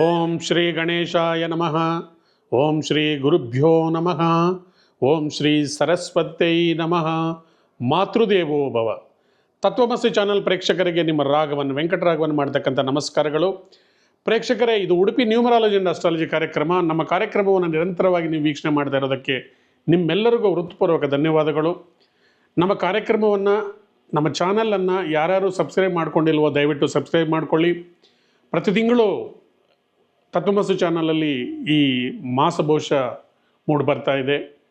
ಓಂ ಶ್ರೀ ಗಣೇಶಾಯ ನಮಃ. ಓಂ ಶ್ರೀ ಗುರುಭ್ಯೋ ನಮಃ. ಓಂ ಶ್ರೀ ಸರಸ್ವತೈ ನಮಃ. ಮಾತೃದೇವೋ ಭವ. ತತ್ವಮಸಿ ಚಾನಲ್ ಪ್ರೇಕ್ಷಕರಿಗೆ ನಿಮ್ಮ ರಾಗವನ್ನು ವೆಂಕಟರಾಘವನ್ ಮಾಡ್ತಕ್ಕಂಥ ನಮಸ್ಕಾರಗಳು. ಪ್ರೇಕ್ಷಕರೇ, ಇದು ಉಡುಪಿ ನ್ಯೂಮರಾಲಜಿ ಅಂಡ್ ಅಸ್ಟ್ರಾಲಜಿ ಕಾರ್ಯಕ್ರಮ. ನಮ್ಮ ಕಾರ್ಯಕ್ರಮವನ್ನು ನಿರಂತರವಾಗಿ ನೀವು ವೀಕ್ಷಣೆ ಮಾಡ್ತಾ ಇರೋದಕ್ಕೆ ನಿಮ್ಮೆಲ್ಲರಿಗೂ ವೃತ್ತಿಪೂರ್ವಕ ಧನ್ಯವಾದಗಳು. ನಮ್ಮ ಕಾರ್ಯಕ್ರಮವನ್ನು, ನಮ್ಮ ಚಾನಲನ್ನು ಯಾರ್ಯಾರು ಸಬ್ಸ್ಕ್ರೈಬ್ ಮಾಡ್ಕೊಂಡಿಲ್ವೋ ದಯವಿಟ್ಟು ಸಬ್ಸ್ಕ್ರೈಬ್ ಮಾಡ್ಕೊಳ್ಳಿ. ಪ್ರತಿ ತಿಂಗಳು ತತ್ವಮಸು ಚಾನಲಲ್ಲಿ ಈ ಮಾಸ ಬಹುಶ ಮೂಡಿ ಬರ್ತಾ ಇದೆ.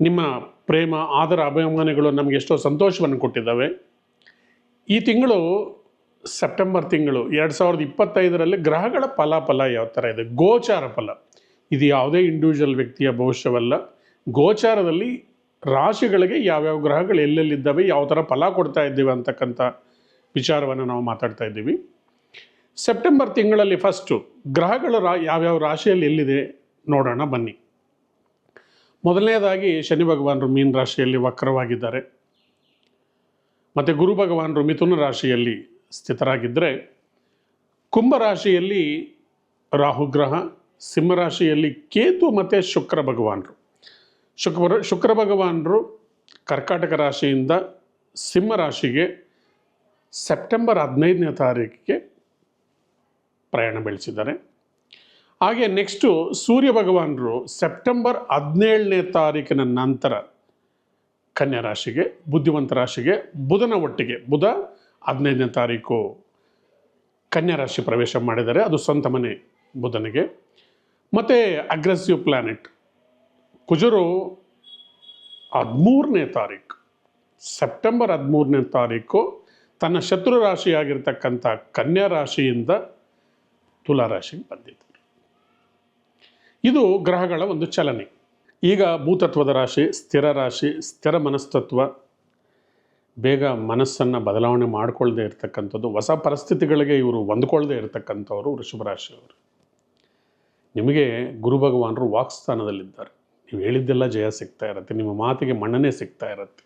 ನಿಮ್ಮ ಪ್ರೇಮ, ಆದರ, ಅಭಿಮಾನಿಗಳು ನಮಗೆ ಎಷ್ಟೋ ಸಂತೋಷವನ್ನು ಕೊಟ್ಟಿದ್ದಾವೆ. ಈ ತಿಂಗಳು ಸೆಪ್ಟೆಂಬರ್ ತಿಂಗಳು ಎರಡು ಸಾವಿರದ ಇಪ್ಪತ್ತೈದರಲ್ಲಿ ಗ್ರಹಗಳ ಫಲಾಫಲ ಯಾವ ಥರ ಇದೆ? ಗೋಚಾರ ಫಲ. ಇದು ಯಾವುದೇ ಇಂಡಿವಿಜುವಲ್ ವ್ಯಕ್ತಿಯ ಭವಿಷ್ಯವಲ್ಲ. ಗೋಚಾರದಲ್ಲಿ ರಾಶಿಗಳಿಗೆ ಯಾವ್ಯಾವ ಗ್ರಹಗಳು ಎಲ್ಲೆಲ್ಲಿದ್ದಾವೆ, ಯಾವ ಥರ ಫಲ ಕೊಡ್ತಾ ಇದ್ದೀವಿ ಅಂತಕ್ಕಂಥ ವಿಚಾರವನ್ನು ನಾವು ಮಾತಾಡ್ತಾ ಇದ್ದೀವಿ. ಸೆಪ್ಟೆಂಬರ್ ತಿಂಗಳಲ್ಲಿ ಫಸ್ಟು ಗ್ರಹಗಳು ರಾ, ಯಾವ್ಯಾವ ರಾಶಿಯಲ್ಲಿ ಎಲ್ಲಿದೆ ನೋಡೋಣ ಬನ್ನಿ. ಮೊದಲನೇದಾಗಿ ಶನಿ ಭಗವಾನರು ಮೀನ ರಾಶಿಯಲ್ಲಿ ವಕ್ರವಾಗಿದ್ದಾರೆ. ಮತ್ತು ಗುರು ಭಗವಾನರು ಮಿಥುನ ರಾಶಿಯಲ್ಲಿ ಸ್ಥಿತರಾಗಿದ್ದರೆ ಕುಂಭ ರಾಶಿಯಲ್ಲಿ ರಾಹುಗ್ರಹ ಸಿಂಹರಾಶಿಯಲ್ಲಿ ಕೇತು ಮತ್ತು ಶುಕ್ರ ಭಗವಾನರು. ಶುಕ್ರ ಶುಕ್ರ ಭಗವಾನರು ಕರ್ಕಾಟಕ ರಾಶಿಯಿಂದ ಸಿಂಹ ರಾಶಿಗೆ ಸೆಪ್ಟೆಂಬರ್ ಹದಿನೈದನೇ ತಾರೀಕಿಗೆ ಪ್ರಯಾಣ ಬೆಳೆಸಿದ್ದಾರೆ. ಹಾಗೆ ನೆಕ್ಸ್ಟು ಸೂರ್ಯ ಭಗವಾನರು ಸೆಪ್ಟೆಂಬರ್ ಹದಿನೇಳನೇ ತಾರೀಕಿನ ನಂತರ ಕನ್ಯಾ ರಾಶಿಗೆ, ಬುದ್ಧಿವಂತ ರಾಶಿಗೆ, ಬುಧನ ಒಟ್ಟಿಗೆ, ಬುಧ ಹದಿನೈದನೇ ತಾರೀಕು ಕನ್ಯಾ ರಾಶಿ ಪ್ರವೇಶ ಮಾಡಿದ್ದಾರೆ. ಅದು ಸ್ವಂತ ಮನೆ ಬುಧನಿಗೆ. ಮತ್ತು ಅಗ್ರೆಸಿವ್ ಪ್ಲ್ಯಾನೆಟ್ ಕುಜರು ಹದಿಮೂರನೇ ತಾರೀಕು, ಸೆಪ್ಟೆಂಬರ್ ಹದಿಮೂರನೇ ತಾರೀಕು ತನ್ನ ಶತ್ರು ರಾಶಿಯಾಗಿರ್ತಕ್ಕಂಥ ಕನ್ಯಾ ರಾಶಿಯಿಂದ ತುಲಾ ರಾಶಿ ಬಂದಿದ್ದಾರೆ ಇದು ಗ್ರಹಗಳ ಒಂದು ಚಲನೆ. ಈಗ ಭೂತತ್ವದ ರಾಶಿ, ಸ್ಥಿರ ರಾಶಿ, ಸ್ಥಿರ ಮನಸ್ತತ್ವ, ಬೇಗ ಮನಸ್ಸನ್ನು ಬದಲಾವಣೆ ಮಾಡಿಕೊಳ್ಳದೆ ಇರತಕ್ಕಂಥದ್ದು, ಹೊಸ ಪರಿಸ್ಥಿತಿಗಳಿಗೆ ಇವರು ಹೊಂದ್ಕೊಳ್ಳದೆ ಇರತಕ್ಕಂಥವರು ವೃಷಭ ರಾಶಿಯವರು. ನಿಮಗೆ ಗುರು ಭಗವಾನರು ವಾಕ್ಸ್ಥಾನದಲ್ಲಿದ್ದಾರೆ ನೀವು ಹೇಳಿದ್ದೆಲ್ಲ ಜಯ ಸಿಗ್ತಾ ಇರುತ್ತೆ, ನಿಮ್ಮ ಮಾತಿಗೆ ಮನ್ನಣೆ ಸಿಗ್ತಾ ಇರುತ್ತೆ.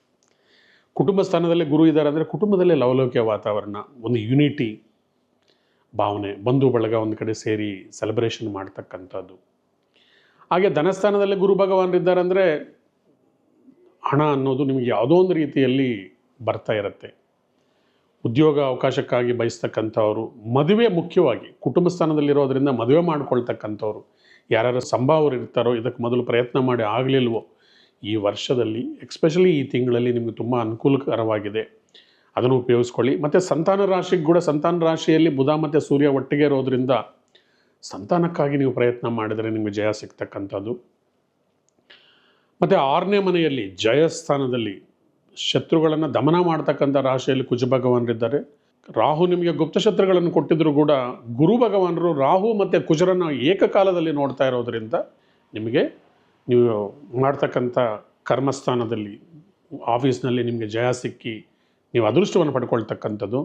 ಕುಟುಂಬ ಸ್ಥಾನದಲ್ಲಿ ಗುರು ಇದ್ದಾರೆ ಅಂದರೆ ಕುಟುಂಬದಲ್ಲಿ ಲವಲೌಕ್ಯ ವಾತಾವರಣ, ಒಂದು ಯುನಿಟಿ ಭಾವನೆ, ಬಂಧು ಬಳಗ ಒಂದು ಕಡೆ ಸೇರಿ ಸೆಲೆಬ್ರೇಷನ್ ಮಾಡ್ತಕ್ಕಂಥದ್ದು. ಹಾಗೆ ಧನಸ್ಥಾನದಲ್ಲಿ ಗುರು ಭಗವಾನರಿದ್ದಾರೆ ಅಂದರೆ ಹಣ ಅನ್ನೋದು ನಿಮಗೆ ಯಾವುದೋ ಒಂದು ರೀತಿಯಲ್ಲಿ ಬರ್ತಾ ಇರುತ್ತೆ. ಉದ್ಯೋಗ ಅವಕಾಶಕ್ಕಾಗಿ ಬಯಸ್ತಕ್ಕಂಥವ್ರು, ಮದುವೆ ಮುಖ್ಯವಾಗಿ ಕುಟುಂಬ ಸ್ಥಾನದಲ್ಲಿರೋದ್ರಿಂದ ಮದುವೆ ಮಾಡ್ಕೊಳ್ತಕ್ಕಂಥವ್ರು, ಯಾರ್ಯಾರು ಸಂಭಾವರು ಇರ್ತಾರೋ ಇದಕ್ಕೆ ಮೊದಲು ಪ್ರಯತ್ನ ಮಾಡಿ ಆಗಲಿಲ್ವೋ, ಈ ವರ್ಷದಲ್ಲಿ ಎಕ್ಸ್ಪೆಷಲಿ ಈ ತಿಂಗಳಲ್ಲಿ ನಿಮಗೆ ತುಂಬ ಅನುಕೂಲಕರವಾಗಿದೆ. ಅದನ್ನು ಉಪಯೋಗಿಸ್ಕೊಳ್ಳಿ. ಮತ್ತು ಸಂತಾನ ರಾಶಿಗೆ ಕೂಡ ಸಂತಾನ ರಾಶಿಯಲ್ಲಿ ಬುಧ ಮತ್ತು ಸೂರ್ಯ ಒಟ್ಟಿಗೆ ಇರೋದ್ರಿಂದ ಸಂತಾನಕ್ಕಾಗಿ ನೀವು ಪ್ರಯತ್ನ ಮಾಡಿದರೆ ನಿಮಗೆ ಜಯ ಸಿಗ್ತಕ್ಕಂಥದ್ದು. ಮತ್ತು ಆರನೇ ಮನೆಯಲ್ಲಿ ಜಯಸ್ಥಾನದಲ್ಲಿ ಶತ್ರುಗಳನ್ನು ದಮನ ಮಾಡ್ತಕ್ಕಂಥ ರಾಶಿಯಲ್ಲಿ ಕುಜ ಭಗವಾನರಿದ್ದಾರೆ ರಾಹು ನಿಮಗೆ ಗುಪ್ತ ಶತ್ರುಗಳನ್ನು ಕೊಟ್ಟಿದ್ರು ಕೂಡ ಗುರು ಭಗವಾನರು ರಾಹು ಮತ್ತು ಕುಜರನ್ನು ಏಕಕಾಲದಲ್ಲಿ ನೋಡ್ತಾ ಇರೋದ್ರಿಂದ ನಿಮಗೆ ನೀವು ಮಾಡ್ತಕ್ಕಂಥ ಕರ್ಮಸ್ಥಾನದಲ್ಲಿ ಆಫೀಸ್ನಲ್ಲಿ ನಿಮಗೆ ಜಯ ಸಿಕ್ಕಿ ನೀವು ಅದೃಷ್ಟವನ್ನು ಪಡ್ಕೊಳ್ತಕ್ಕಂಥದ್ದು.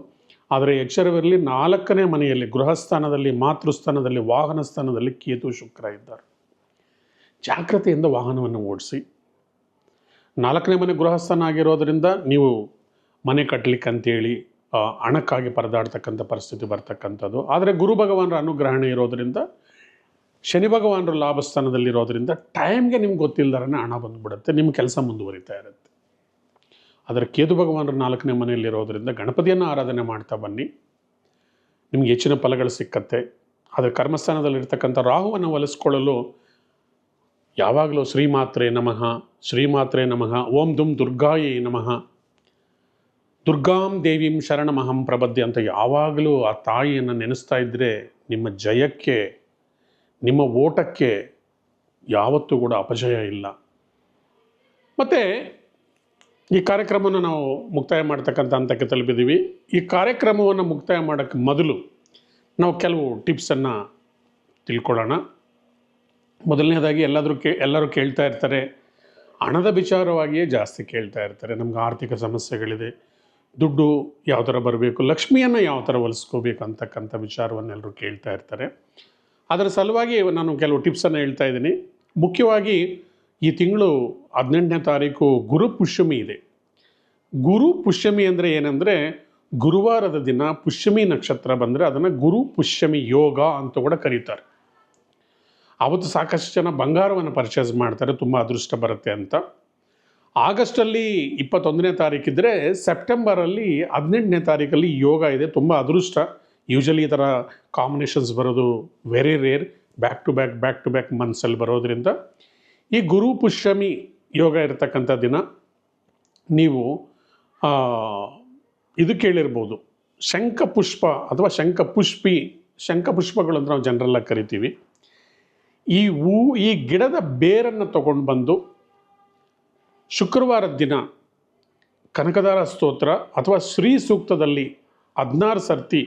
ಆದರೆ ಎಚ್ಚರವಿರಲಿ ನಾಲ್ಕನೇ ಮನೆಯಲ್ಲಿ, ಗೃಹಸ್ಥಾನದಲ್ಲಿ, ಮಾತೃಸ್ಥಾನದಲ್ಲಿ, ವಾಹನ ಸ್ಥಾನದಲ್ಲಿ ಕೇತು ಶುಕ್ರ ಇದ್ದಾರೆ. ಜಾಗ್ರತೆಯಿಂದ ವಾಹನವನ್ನು ಓಡಿಸಿ. ನಾಲ್ಕನೇ ಮನೆ ಗೃಹಸ್ಥಾನ ಆಗಿರೋದರಿಂದ ನೀವು ಮನೆ ಕಟ್ಟಲಿಕ್ಕೆ ಅಂತೇಳಿ ಹಣಕ್ಕಾಗಿ ಪರದಾಡ್ತಕ್ಕಂಥ ಪರಿಸ್ಥಿತಿ ಬರ್ತಕ್ಕಂಥದ್ದು. ಆದರೆ ಗುರು ಭಗವಾನರ ಅನುಗ್ರಹಣೆ ಇರೋದರಿಂದ, ಶನಿ ಭಗವಾನರು ಲಾಭಸ್ಥಾನದಲ್ಲಿರೋದ್ರಿಂದ ಟೈಮ್ಗೆ ನಿಮ್ಗೆ ಗೊತ್ತಿಲ್ಲದರನೇ ಹಣ ಬಂದುಬಿಡುತ್ತೆ. ನಿಮ್ಮ ಕೆಲಸ ಮುಂದುವರಿತಾ ಇರುತ್ತೆ. ಆದರೆ ಕೇತು ಭಗವಾನರು ನಾಲ್ಕನೇ ಮನೆಯಲ್ಲಿರೋದ್ರಿಂದ ಗಣಪತಿಯನ್ನು ಆರಾಧನೆ ಮಾಡ್ತಾ ಬನ್ನಿ. ನಿಮ್ಗೆ ಹೆಚ್ಚಿನ ಫಲಗಳು ಸಿಕ್ಕತ್ತೆ. ಆದರೆ ಕರ್ಮಸ್ಥಾನದಲ್ಲಿರ್ತಕ್ಕಂಥ ರಾಹುವನ್ನು ಒಲಿಸ್ಕೊಳ್ಳಲು ಯಾವಾಗಲೂ ಶ್ರೀಮಾತ್ರೆ ನಮಃ ಶ್ರೀಮಾತ್ರೆ ನಮಃ, ಓಂ ದುಂ ದುರ್ಗಾಯೇ ನಮಃ. ದುರ್ಗಾಂ ದೇವೀಂ ಶರಣಮಹಂ ಪ್ರಬದ್ಧೆ ಅಂತ ಯಾವಾಗಲೂ ಆ ತಾಯಿಯನ್ನು ನೆನೆಸ್ತಾ ಇದ್ದರೆ ನಿಮ್ಮ ಜಯಕ್ಕೆ, ನಿಮ್ಮ ಓಟಕ್ಕೆ ಯಾವತ್ತೂ ಕೂಡ ಅಪಜಯ ಇಲ್ಲ. ಮತ್ತು ಈ ಕಾರ್ಯಕ್ರಮವನ್ನು ನಾವು ಮುಕ್ತಾಯ ಮಾಡ್ತಕ್ಕಂಥ ಹಂತಕ್ಕೆ ತಲುಪಿದ್ದೀವಿ. ಈ ಕಾರ್ಯಕ್ರಮವನ್ನು ಮುಕ್ತಾಯ ಮಾಡೋಕ್ಕೆ ಮೊದಲು ನಾವು ಕೆಲವು ಟಿಪ್ಸನ್ನು ತಿಳ್ಕೊಳ್ಳೋಣ. ಮೊದಲನೇದಾಗಿ ಎಲ್ಲಾದರೂ ಕೇ, ಎಲ್ಲರೂ ಕೇಳ್ತಾ ಇರ್ತಾರೆ. ಹಣದ ವಿಚಾರವಾಗಿಯೇ ಜಾಸ್ತಿ ಕೇಳ್ತಾ ಇರ್ತಾರೆ. ನಮ್ಗೆ ಆರ್ಥಿಕ ಸಮಸ್ಯೆಗಳಿದೆ. ದುಡ್ಡು ಯಾವ ಥರ ಬರಬೇಕು, ಲಕ್ಷ್ಮಿಯನ್ನು ಯಾವ ಥರ ಒಲಿಸ್ಕೋಬೇಕು ಅಂತಕ್ಕಂಥ ವಿಚಾರವನ್ನೆಲ್ಲರೂ ಕೇಳ್ತಾ ಇರ್ತಾರೆ. ಅದರ ಸಲುವಾಗಿ ನಾನು ಕೆಲವು ಟಿಪ್ಸನ್ನು ಹೇಳ್ತಾ ಇದ್ದೀನಿ. ಮುಖ್ಯವಾಗಿ ಈ ತಿಂಗಳು ಹದಿನೆಂಟನೇ ತಾರೀಕು ಗುರು ಪುಷ್ಯಮಿ ಇದೆ. ಗುರು ಪುಷ್ಯಮಿ ಅಂದರೆ ಏನಂದರೆ ಗುರುವಾರದ ದಿನ ಪುಷ್ಯಮಿ ನಕ್ಷತ್ರ ಬಂದರೆ ಅದನ್ನು ಗುರು ಪುಷ್ಯಮಿ ಯೋಗ ಅಂತ ಕೂಡ ಕರೀತಾರೆ. ಅವತ್ತು ಸಾಕಷ್ಟು ಜನ ಬಂಗಾರವನ್ನು ಪರ್ಚೇಸ್ ಮಾಡ್ತಾರೆ, ತುಂಬ ಅದೃಷ್ಟ ಬರುತ್ತೆ ಅಂತ. ಆಗಸ್ಟಲ್ಲಿ ಇಪ್ಪತ್ತೊಂದನೇ ತಾರೀಕಿದ್ರೆ ಸೆಪ್ಟೆಂಬರಲ್ಲಿ ಹದಿನೆಂಟನೇ ತಾರೀಕಲ್ಲಿ ಯೋಗ ಇದೆ, ತುಂಬ ಅದೃಷ್ಟ. ಯೂಶಲಿ ಈ ಥರ ಕಾಂಬಿನೇಷನ್ಸ್ ಬರೋದು very rare back to back back to back ಮಂತ್ಸಲ್ಲಿ ಬರೋದ್ರಿಂದ. ಈ ಗುರು ಪುಷ್ಯಮಿ ಯೋಗ ಇರತಕ್ಕಂಥ ದಿನ ನೀವು ಇದು ಕೇಳಿರ್ಬೋದು. ಶಂಖಪುಷ್ಪ ಅಥವಾ ಶಂಖಪುಷ್ಪಿ ಶಂಖಪುಷ್ಪಗಳು ಅಂತ ನಾವು ಜನರಲ್ಲಾಗಿ ಕರಿತೀವಿ. ಈ ಹೂ, ಈ ಗಿಡದ ಬೇರನ್ನು ತಗೊಂಡು ಬಂದು ಶುಕ್ರವಾರದ ದಿನ ಕನಕದಾರ ಸ್ತೋತ್ರ ಅಥವಾ ಶ್ರೀ ಸೂಕ್ತದಲ್ಲಿ ಹದಿನಾರು ಸರ್ತಿ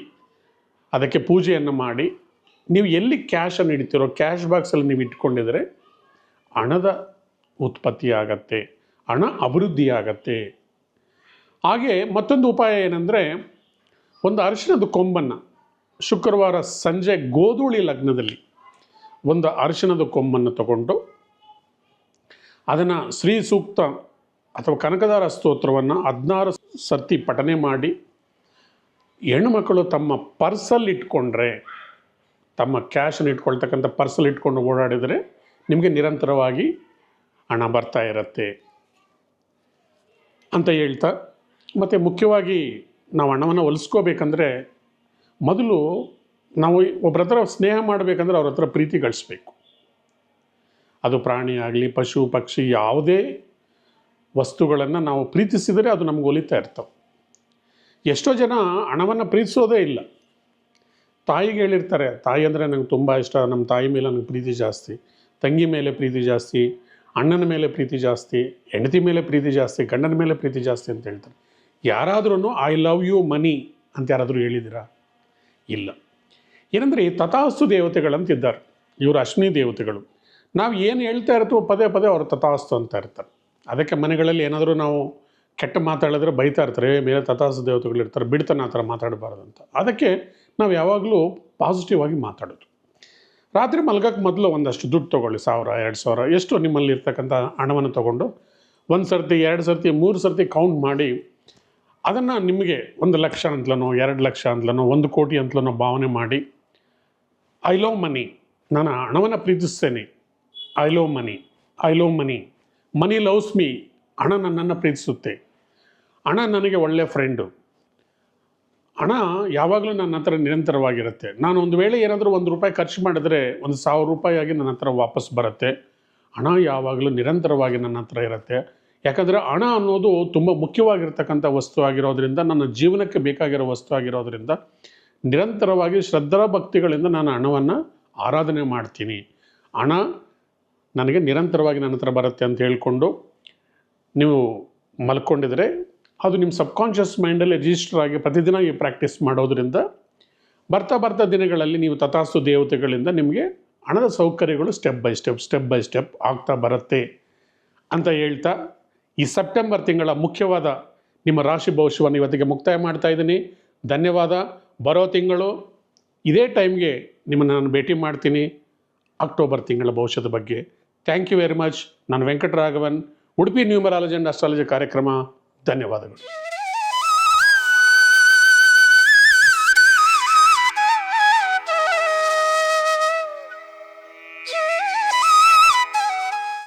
ಅದಕ್ಕೆ ಪೂಜೆಯನ್ನು ಮಾಡಿ ನೀವು ಎಲ್ಲಿ ಕ್ಯಾಶನ್ನು ಇಡ್ತೀರೋ ಕ್ಯಾಶ್ ಬಾಕ್ಸಲ್ಲಿ ನೀವು ಇಟ್ಕೊಂಡಿದ್ರೆ ಹಣದ ಉತ್ಪತ್ತಿ ಆಗತ್ತೆ ಹಣ ಅಭಿವೃದ್ಧಿ ಆಗತ್ತೆ ಹಾಗೆ ಮತ್ತೊಂದು ಉಪಾಯ ಏನಂದರೆ, ಒಂದು ಅರಿಶಿನದ ಕೊಂಬನ್ನು ಶುಕ್ರವಾರ ಸಂಜೆ ಗೋಧೂಳಿ ಲಗ್ನದಲ್ಲಿ ಒಂದು ಅರಿಶಿನದ ಕೊಂಬನ್ನು ತಗೊಂಡು, ಅದನ್ನು ಶ್ರೀ ಸೂಕ್ತ ಅಥವಾ ಕನಕದಾರ ಸ್ತೋತ್ರವನ್ನು ಹದಿನಾರು ಸರ್ತಿ ಪಠನೆ ಮಾಡಿ ಹೆಣ್ಣುಮಕ್ಕಳು ತಮ್ಮ ಪರ್ಸಲ್ಲಿ ಇಟ್ಕೊಂಡ್ರೆ, ತಮ್ಮ ಕ್ಯಾಶನ್ನು ಇಟ್ಕೊಳ್ತಕ್ಕಂಥ ಪರ್ಸಲ್ಲಿ ಇಟ್ಕೊಂಡು ಓಡಾಡಿದರೆ ನಿಮಗೆ ನಿರಂತರವಾಗಿ ಹಣ ಬರ್ತಾ ಇರುತ್ತೆ ಅಂತ ಹೇಳ್ತಾ, ಮತ್ತು ಮುಖ್ಯವಾಗಿ ನಾವು ಹಣವನ್ನು ಹೊಲಿಸ್ಕೋಬೇಕಂದ್ರೆ ಮೊದಲು ನಾವು ಒಬ್ಬರ ಹತ್ರ ಸ್ನೇಹ ಮಾಡಬೇಕಂದ್ರೆ ಅವ್ರ ಹತ್ರ ಪ್ರೀತಿ ಗಳಿಸ್ಬೇಕು. ಅದು ಪ್ರಾಣಿ ಆಗಲಿ, ಪಶು, ಪಕ್ಷಿ, ಯಾವುದೇ ವಸ್ತುಗಳನ್ನು ನಾವು ಪ್ರೀತಿಸಿದರೆ ಅದು ನಮ್ಗೆ ಒಲಿತಾ ಇರ್ತವೆ. ಎಷ್ಟೋ ಜನ ಹಣವನ್ನು ಪ್ರೀತಿಸೋದೇ ಇಲ್ಲ. ತಾಯಿಗೆ ಹೇಳಿರ್ತಾರೆ, ತಾಯಿ ಅಂದರೆ ನಂಗೆ ತುಂಬ ಇಷ್ಟ ನಮ್ಮ ತಾಯಿ ಮೇಲೆ ನನಗೆ ಪ್ರೀತಿ ಜಾಸ್ತಿ. ತಂಗಿ ಮೇಲೆ ಪ್ರೀತಿ ಜಾಸ್ತಿ ಅಣ್ಣನ ಮೇಲೆ ಪ್ರೀತಿ ಜಾಸ್ತಿ ಹೆಂಡತಿ ಮೇಲೆ ಪ್ರೀತಿ ಜಾಸ್ತಿ ಗಂಡನ ಮೇಲೆ ಪ್ರೀತಿ ಜಾಸ್ತಿ ಅಂತ ಹೇಳ್ತಾರೆ. ಯಾರಾದ್ರೂ ಐ ಲವ್ ಯು ಮನಿ ಅಂತ ಯಾರಾದರೂ ಹೇಳಿದ್ದೀರಾ? ಇಲ್ಲ. ಏನಂದರೆ ತಥಾಸ್ತು ದೇವತೆಗಳಂತಿದ್ದಾರೆ. ಇವರು ಅಶ್ವಿನಿ ದೇವತೆಗಳು. ನಾವು ಏನು ಹೇಳ್ತಾ ಇರ್ತೀವೋ ಪದೇ ಪದೇ ಅವರು ತಥಾಸ್ತು ಅಂತ ಇರ್ತಾರೆ. ಅದಕ್ಕೆ ಮನೆಗಳಲ್ಲಿ ಏನಾದರೂ ನಾವು ಕೆಟ್ಟ ಮಾತಾಡಿದ್ರೆ ಬೈತಾ ಇರ್ತಾರೆ "ಏ, ಮೇಲೆ ತಥಾಸ್ತು ದೇವತೆಗಳು ಇರ್ತಾರೆ ಬಿಡ್ತಾನೆ ಆ ಥರ ಮಾತಾಡಬಾರ್ದು ಅಂತ. ಅದಕ್ಕೆ ನಾವು ಯಾವಾಗಲೂ ಪಾಸಿಟಿವ್ ಆಗಿ ಮಾತಾಡೋದು. ರಾತ್ರಿ ಮಲ್ಗಕ್ಕೆ ಮೊದಲು ಒಂದಷ್ಟು ದುಡ್ಡು ತೊಗೊಳ್ಳಿ, ಸಾವಿರ, ಎರಡು ಸಾವಿರ, ಎಷ್ಟು ನಿಮ್ಮಲ್ಲಿ ಇರ್ತಕ್ಕಂಥ ಹಣವನ್ನು ತೊಗೊಂಡು ಒಂದು ಸರ್ತಿ, ಎರಡು ಸರ್ತಿ, ಮೂರು ಸರ್ತಿ ಕೌಂಟ್ ಮಾಡಿ, ಅದನ್ನು ನಿಮಗೆ ಒಂದು ಲಕ್ಷ ಅಂತಲೋ ಎರಡು ಲಕ್ಷ ಅಂತಲೋ ಒಂದು ಕೋಟಿ ಅಂತಲೋ ಭಾವನೆ ಮಾಡಿ ಐ ಲವ್ ಮನಿ ನಾನು ಹಣವನ್ನು ಪ್ರೀತಿಸ್ತೇನೆ. I love money I love money money loves me ಹಣ ನನ್ನನ್ನು ಪ್ರೀತಿಸುತ್ತೆ. ಹಣ ನನಗೆ ಒಳ್ಳೆಯ ಫ್ರೆಂಡು ಹಣ ಯಾವಾಗಲೂ ನನ್ನ ಹತ್ರ ನಿರಂತರವಾಗಿರುತ್ತೆ. ನಾನು ಒಂದು ವೇಳೆ ಏನಾದರೂ ಒಂದು ರೂಪಾಯಿ ಖರ್ಚು ಮಾಡಿದ್ರೆ ಒಂದು ಸಾವಿರ ರೂಪಾಯಿ ಆಗಿ ನನ್ನ ಹತ್ರ ವಾಪಸ್ ಬರುತ್ತೆ. ಹಣ ಯಾವಾಗಲೂ ನಿರಂತರವಾಗಿ ನನ್ನ ಹತ್ರ ಇರುತ್ತೆ. ಯಾಕಂದರೆ ಹಣ ಅನ್ನೋದು ತುಂಬ ಮುಖ್ಯವಾಗಿರ್ತಕ್ಕಂಥ ವಸ್ತು ಆಗಿರೋದ್ರಿಂದ, ನನ್ನ ಜೀವನಕ್ಕೆ ಬೇಕಾಗಿರೋ ವಸ್ತು ಆಗಿರೋದ್ರಿಂದ ನಿರಂತರವಾಗಿ ಶ್ರದ್ಧಾ ಭಕ್ತಿಗಳಿಂದ ನಾನು ಹಣವನ್ನು ಆರಾಧನೆ ಮಾಡ್ತೀನಿ. ಹಣ ನನಗೆ ನಿರಂತರವಾಗಿ ನನ್ನ ಹತ್ರ ಬರುತ್ತೆ ಅಂತ ಹೇಳಿಕೊಂಡು ನೀವು ಮಲ್ಕೊಂಡಿದ್ರೆ ಅದು ನಿಮ್ಮ ಸಬ್ಕಾನ್ಷಿಯಸ್ ಮೈಂಡಲ್ಲಿ ರಿಜಿಸ್ಟರ್ ಆಗಿ ಪ್ರತಿದಿನ ಈ ಪ್ರಾಕ್ಟೀಸ್ ಮಾಡೋದ್ರಿಂದ ಬರ್ತಾ ಬರ್ತಾ ದಿನಗಳಲ್ಲಿ ನೀವು ತಥಾಸ್ತು ದೇವತೆಗಳಿಂದ ನಿಮಗೆ ಹಣದ ಸೌಕರ್ಯಗಳು step by step step by step ಆಗ್ತಾ ಬರುತ್ತೆ ಅಂತ ಹೇಳ್ತಾ ಈ ಸೆಪ್ಟೆಂಬರ್ ತಿಂಗಳ ಮುಖ್ಯವಾದ ನಿಮ್ಮ ರಾಶಿ ಭವಿಷ್ಯವನ್ನು ಇವತ್ತಿಗೆ ಮುಕ್ತಾಯ ಮಾಡ್ತಾ ಇದ್ದೀನಿ. ಧನ್ಯವಾದ. ಬರೋ ತಿಂಗಳು ಇದೇ ಟೈಮ್ಗೆ ನಿಮ್ಮನ್ನು ನಾನು ಭೇಟಿ ಮಾಡ್ತೀನಿ. ಅಕ್ಟೋಬರ್ ತಿಂಗಳ ಭವಿಷ್ಯದ ಬಗ್ಗೆ. ಥ್ಯಾಂಕ್ ಯು ವೆರಿ ಮಚ್ ನಾನು Venkataraghavan Udupi numerology and astrology ಕಾರ್ಯಕ್ರಮ. ಧನ್ಯವಾದಗಳು